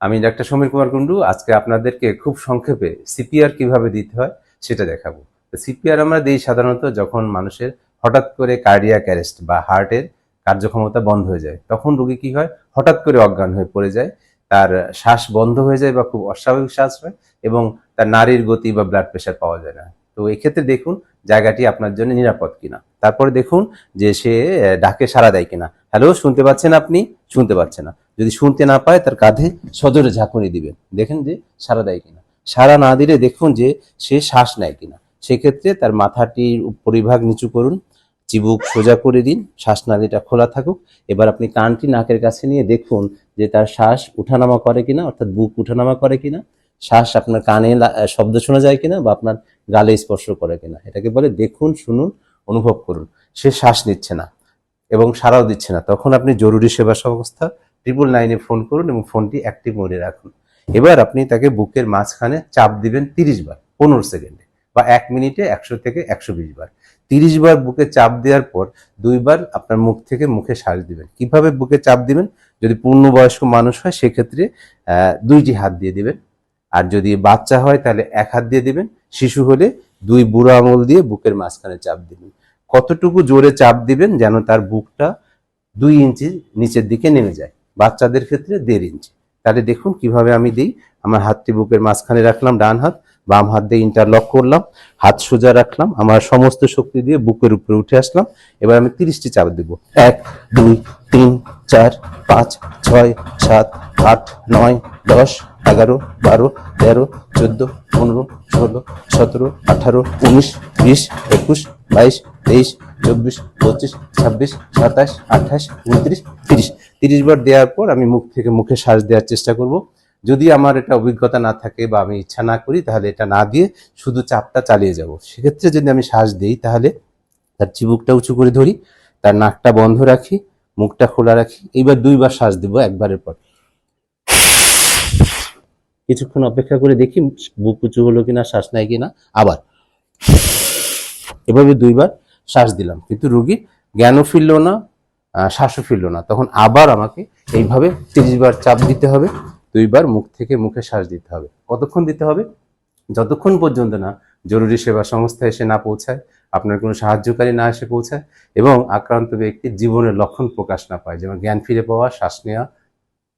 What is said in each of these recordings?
আমি ডাক্তার সমীর কুমার কুন্ডু আজকে আপনাদেরকে খুব সংক্ষেপে সিপিআর কীভাবে দিতে হয় সেটা দেখাবো। সিপিআর আমরা দিই সাধারণত যখন মানুষের হঠাৎ করে কার্ডিয়াক অ্যারেস্ট বা হার্টের কার্যক্ষমতা বন্ধ হয়ে যায়, তখন রোগী কি হয়? হঠাৎ করে অজ্ঞান হয়ে পড়ে যায়, তার শ্বাস বন্ধ হয়ে যায় বা খুব অস্বাভাবিক শ্বাস হয় এবং তার নারীর গতি বা ব্লাড প্রেশার পাওয়া যায় না। তো এক্ষেত্রে দেখুন জায়গাটি আপনার জন্য নিরাপদ কিনা। তারপরে দেখুন যে সে ডাকে সাড়া দেয় কিনা। হ্যালো শুনতে পাচ্ছেন আপনি? শুনতে পাচ্ছে না। যদি শুনতে না পায়, তার কাঁধে সজোরে ঝাঁকুনি দিবেন। দেখেন যে সারা দেয় কিনা। সাড়া না দিলে দেখুন যে সে শ্বাস নেয় কিনা। সেক্ষেত্রে তার মাথাটির পরিভাগ নিচু করুন, চিবুক সোজা করে দিন শ্বাসনালীটা খোলা থাকুক। এবার আপনি কানটি নাকের কাছে নিয়ে দেখুন যে তার শ্বাস উঠানামা করে কিনা, অর্থাৎ বুক উঠানামা করে কিনা। শ্বাস আপনার কানে শব্দ শোনা যায় কিনা বা আপনার গালে স্পর্শ করে কিনা। এটাকে বলে দেখুন, শুনুন, অনুভব করুন। সে শ্বাস নিচ্ছে না এবং সারাও দিচ্ছে না। তখন আপনি জরুরি সেবা সংস্থা ট্রিপল নাইনে ফোন করুন এবং ফোনটি অ্যাক্টিভ মোডে রাখুন। এবার আপনি তাকে বুকের মাঝখানে চাপ দিবেন তিরিশ বার, পনেরো সেকেন্ডে বা এক মিনিটে একশো থেকে একশো বিশ বার। তিরিশ বার বুকে চাপ দেওয়ার পর দুইবার আপনার মুখ থেকে মুখে শ্বাস দিবেন। কীভাবে বুকে চাপ দিবেন? যদি পূর্ণবয়স্ক মানুষ হয়, সেক্ষেত্রে দুইটি হাত দিয়ে দিবেন। আর যদি বাচ্চা হয়, তাহলে এক হাত দিয়ে দিবেন। শিশু হলে দুই বুড়ো আঙুল দিয়ে বুকের মাঝখানে চাপ দিবেন। কতটুকু জোরে চাপ দিবেন যেন তার বুকটা দুই ইঞ্চি নিচের দিকে নেমে যায়? বাচ্চাদের ক্ষেত্রে দেড় ইঞ্চি তাহলে দেখুন কীভাবে আমি দিই। আমার হাতটি বুকের মাঝখানে রাখলাম, ডান হাত, বাম হাত দিয়ে ইন্টারলক করলাম, হাত সোজা রাখলাম, আমার সমস্ত শক্তি দিয়ে বুকের উপরে উঠে আসলাম। এবার আমি তিরিশটি চাপ দেব। এক, দুই, তিন, চার, পাঁচ, ছয়, সাত, আট, নয়, দশ, এগারো, বারো, তেরো, চোদ্দ, পনেরো, ষোলো, সতেরো, আঠারো, উনিশ, বিশ, একুশ, বাইশ, তেইশ, চব্বিশ, পঁচিশ, ছাব্বিশ, সাতাশ, আঠাশ, উনত্রিশ, তিরিশ। তিরিশ বার দেওয়ার পর আমি মুখ থেকে মুখে শ্বাস দেওয়ার চেষ্টা করব। যদি আমার এটা অভিজ্ঞতা না থাকে বা আমি ইচ্ছা না করি, তাহলে এটা না দিয়ে শুধু চাপটা চালিয়ে যাব। সেক্ষেত্রে যদি আমি শ্বাস দিই, তাহলে তার চিবুকটা উঁচু করে ধরি, তার নাকটা বন্ধ রাখি, মুখটা খোলা রাখি, এইবার দুইবার শ্বাস দিব একবারের পর। কিছুক্ষণ অপেক্ষা করে দেখি বুক উঁচু হলো কিনা, শ্বাস নেয় কিনা, আবার। এভাবে দুইবার শ্বাস দিলাম। কিন্তু রুগী জ্ঞানও ফিরলো না শ্বাসও ফিরলো না। তখন আবার আমাকে এইভাবে তিরিশ বার চাপ দিতে হবে, দুইবার মুখ থেকে মুখে শ্বাস দিতে হবে। কতক্ষণ দিতে হবে? যতক্ষণ পর্যন্ত না জরুরি সেবা সংস্থা এসে না পৌঁছায়, আপনার কোনো সাহায্যকারী না এসে পৌঁছায় এবং আক্রান্ত ব্যক্তির জীবনের লক্ষণ প্রকাশ না পায়, যেমন জ্ঞান ফিরে পাওয়া, শ্বাস নেওয়া,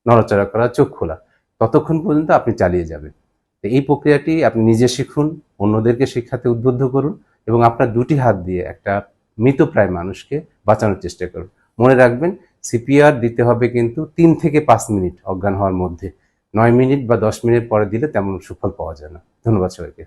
নড়াচড়া করা, চোখ খোলা, ততক্ষণ পর্যন্ত আপনি চালিয়ে যাবেন। এই প্রক্রিয়াটি আপনি নিজে শিখুন, অন্যদেরকে শিক্ষাতে উদ্বুদ্ধ করুন এবং আপনার দুটি হাত দিয়ে একটা মৃতপ্রায় মানুষকে বাঁচানোর চেষ্টা করুন। মনে রাখবেন সিপিআর দিতে হবে কিন্তু তিন থেকে পাঁচ মিনিট অজ্ঞান হওয়ার মধ্যে। নয় মিনিট বা দশ মিনিট পরে দিলে তেমন সুফল পাওয়া যায় না। ধন্যবাদ সবাইকে।